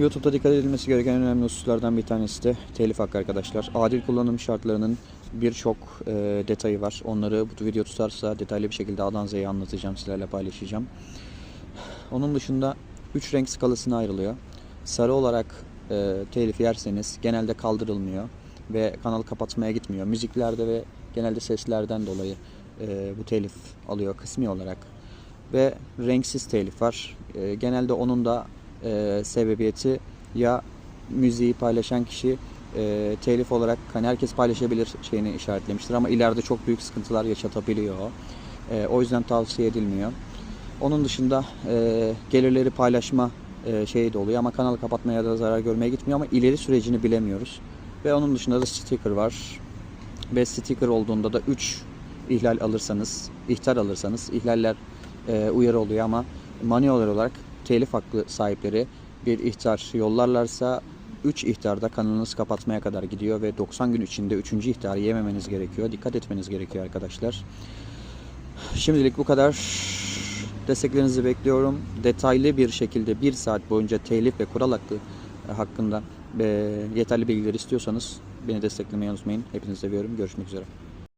YouTube'da dikkat edilmesi gereken en önemli hususlardan bir tanesi de telif hakkı arkadaşlar. Adil kullanım şartlarının birçok e, detayı var. Onları bu video tutarsa detaylı bir şekilde A'dan Z'ye anlatacağım, sizlerle paylaşacağım. Onun dışında 3 renk skalasına ayrılıyor. Sarı olarak e, telif yerseniz genelde kaldırılmıyor ve kanalı kapatmaya gitmiyor. Müziklerde ve genelde seslerden dolayı e, bu telif alıyor kısmi olarak. Ve renksiz telif var. E, genelde onun da e, sebebiyeti ya müziği paylaşan kişi e, telif olarak hani herkes paylaşabilir şeyini işaretlemiştir ama ileride çok büyük sıkıntılar yaşatabiliyor. E, o yüzden tavsiye edilmiyor. Onun dışında e, gelirleri paylaşma e, şeyi de oluyor ama kanalı kapatmaya da zarar görmeye gitmiyor ama ileri sürecini bilemiyoruz. Ve onun dışında da sticker var. Ve sticker olduğunda da 3 ihlal alırsanız, ihtar alırsanız ihlaller e, uyarı oluyor ama manuel olarak telif hakkı sahipleri bir ihtar yollarlarsa 3 ihtarda kanalınızı kapatmaya kadar gidiyor ve 90 gün içinde 3. ihtarı yememeniz gerekiyor. Dikkat etmeniz gerekiyor arkadaşlar. Şimdilik bu kadar. Desteklerinizi bekliyorum. Detaylı bir şekilde bir saat boyunca telif ve kural hakkı e, hakkında e, yeterli bilgiler istiyorsanız beni desteklemeyi unutmayın. Hepinizi seviyorum. Görüşmek üzere.